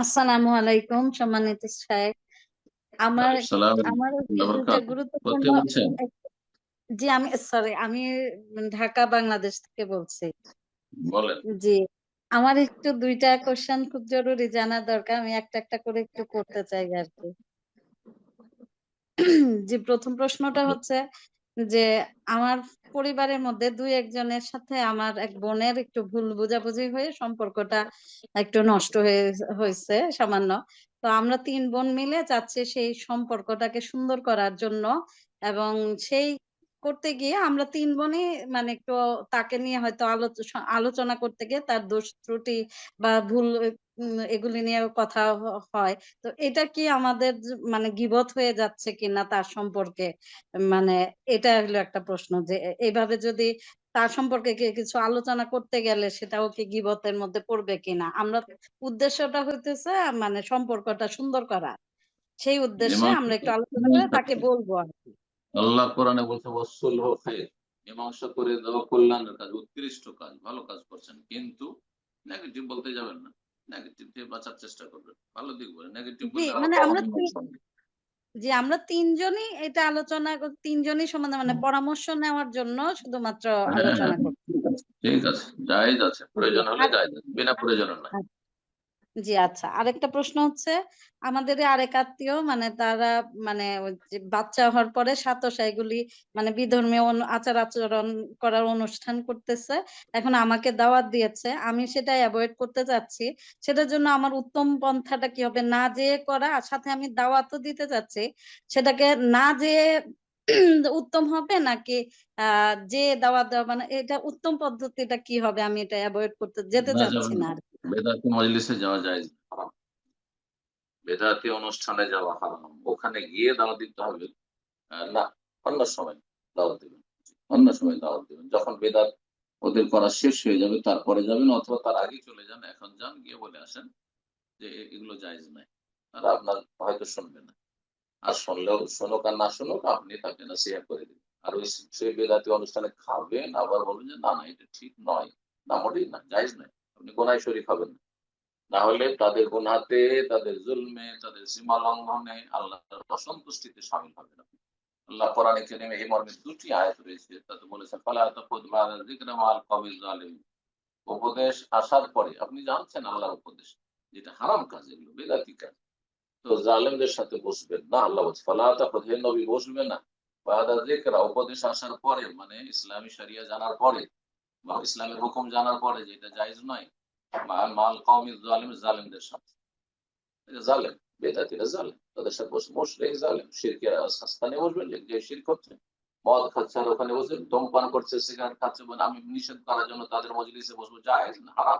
আসসালামু আলাইকুম সম্মানিত শাহেখ আমার আমার গুরুত্বপূর্ণ জি আমি সরি আমি ঢাকা বাংলাদেশ থেকে বলছি। বলেন। জি আমার একটু দুইটা কোশ্চেন খুব জরুরি জানার দরকার আমি একটা একটা করে একটু করতে চাই আর কি। জি প্রথম প্রশ্নটা হচ্ছে যে আমার পরিবারের মধ্যে দুই একজনের সাথে আমার এক বোনের একটু ভুল বোঝাবুঝি হয়ে সম্পর্কটা একটু নষ্ট হয়ে হয়েছে সামান্য। তো আমরা তিন বোন মিলে চাচ্ছি সেই সম্পর্কটাকে সুন্দর করার জন্য এবং সেই করতে গিয়ে আমরা তিন বোনই মানে একটু তাকে নিয়ে হয়তো আলোচনা করতে গিয়ে তার দোষ ত্রুটি বা ভুল এগুলি নিয়ে কথা হয়। তো এটা কি আমাদের মানে গীবত হয়ে যাচ্ছে কিনা তার সম্পর্কে? মানে এটা হলো একটা প্রশ্ন যে এইভাবে যদি তার সম্পর্কে কিছু আলোচনা করতে গেলে সেটাও কি গিবতের মধ্যে পড়বে কিনা? আমরা উদ্দেশ্যটা হইতেছে মানে সম্পর্কটা সুন্দর করা। সেই উদ্দেশ্যে আমরা একটু আলোচনা করে তাকে বলব আর কি। আল্লাহ কোরআনে বলছে ওয়াসুল খায়র মীমাংসা করে দেওয়া কল্যাণের কাজ উৎকৃষ্ট কাজ ভালো কাজ করছেন। কিন্তু নেগেটিভ বলতে যাবেন না। নেগেটিভ থেকে বাঁচার চেষ্টা করবেন। ভালো দিক বলে নেগেটিভ মানে আমরা জি আমরা তিনজনই এটা আলোচনা তিনজনই সমাধান মানে পরামর্শ নেওয়ার জন্য শুধুমাত্র হ্যাঁ, আলোচনা হ্যাঁ, করছি। ঠিক আছে জায়েজ আছে। প্রয়োজন হলে জায়েজ বিনা প্রয়োজন নাই জি আচ্ছা। আরেকটা প্রশ্ন হচ্ছে আমাদের আরেক আত্মীয় মানে তারা মানে বাচ্চা হওয়ার পরে সাতসা এগুলি মানে বিধর্মীয় আচার আচরণ করার অনুষ্ঠান করতেছে। এখন আমাকে দাওয়াত দিয়েছে আমি সেটা অ্যাভয়েড করতে চাচ্ছি সেটার জন্য আমার উত্তম পন্থাটা কি হবে? না যেয়ে করা আর সাথে আমি দাওয়াতও দিতে চাচ্ছি সেটাকে না যেয়ে উত্তম হবে নাকি আহ যে দাওয়াত দেওয়া মানে এটা উত্তম পদ্ধতিটা কি হবে? আমি এটা অ্যাভয়েড করতে যেতে চাচ্ছি না না আর কি। বেদাতি মজলিসে যাওয়া যায় হারাম বেদাতি অনুষ্ঠানে যাওয়া হারাম। ওখানে গিয়ে দাওয়াত দিতে হবে। না, অন্য সময় দাওয়াত দিবেন। অন্য সময় দাওয়াত দিবেন। যখন বেদাত ওদের করা শেষ হয়ে যাবে, তারপরে যাবেন অথবা তার আগে চলে যান, এখন যান, গিয়ে বলে আসেন যে এগুলো জায়েজ নাই আর আপনার হয়তো শুনবে না। আর শুনলেও, শুনুক আর না শুনুক, আপনি তাকে না শেয়ার করে দিন আর ওই সেই বেদাতি অনুষ্ঠানে খাবেন, আবার বলবেন যে, না না, এটা ঠিক নয়। না, মোটেই না, জায়েজ নয়। আপনি গোনায় শরীর খাবেন না। হলে তাদের গুনাতে, তাদের জুলমে, তাদের সীমা লঙ্ঘনে আল্লাহর অসন্তুষ্টিতে সামিল হবেন আল্লাহ এই মর্মে দুটি আয়াত রয়েছে। তাতে উপদেশ আসার পরে আপনি জানছেন আল্লাহর উপদেশ, যেটা হারাম কাজ, এগুলো বেদাতি কাজ। তো জালেমদের সাথে বসবেন না, আল্লাহ বলছে, ফালা হে নবী বসবেন না। উপদেশ আসার পরে মানে ইসলামী শরিয়া জানার পরে বা ইসলামের হুকুম জানার পরে যে এটা জায়েজ নয় মাল কওমিজ জালিম, জালিমদের সাথে। জালেম, বেদাতিরা জালেম, তাদের সাথে বসে মুশরিক জালেম। শিরকের স্থানে বসবেন, যে- শিরক করছে। মদ খাচ্ছে আর ওখানে বসে ধূমপান করছে, সিগারেট খাচ্ছে বলে আমি নিষেধ করার জন্য তাদের মজলিসে বসবো। জায়েজ না, হারাম।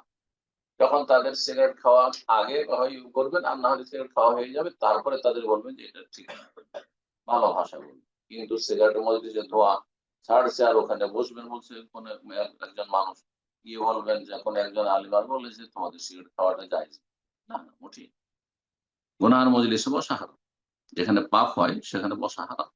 যখন তাদের সিগারেট খাওয়া আগে হয় করবেন, আর না হলে সিগারেট খাওয়া হয়ে যাবে, তারপরে তাদের বলবেন যে এটা ঠিক ভালো ভাষা বলবেন কিন্তু সিগারেটের মজলিসে ধোয়া ছাড়ছে আর ওখানে বসবেন বলছে, কোন একজন মানুষ। গিয়ে বলবেন যে এখন একজন আলিমার বলেছে তোমাদের সিগারেট খাওয়াটা যায় না। না মোটেই গুনার মজলিসে বসা হারাম। যেখানে পাপ হয়, সেখানে বসা হারাম।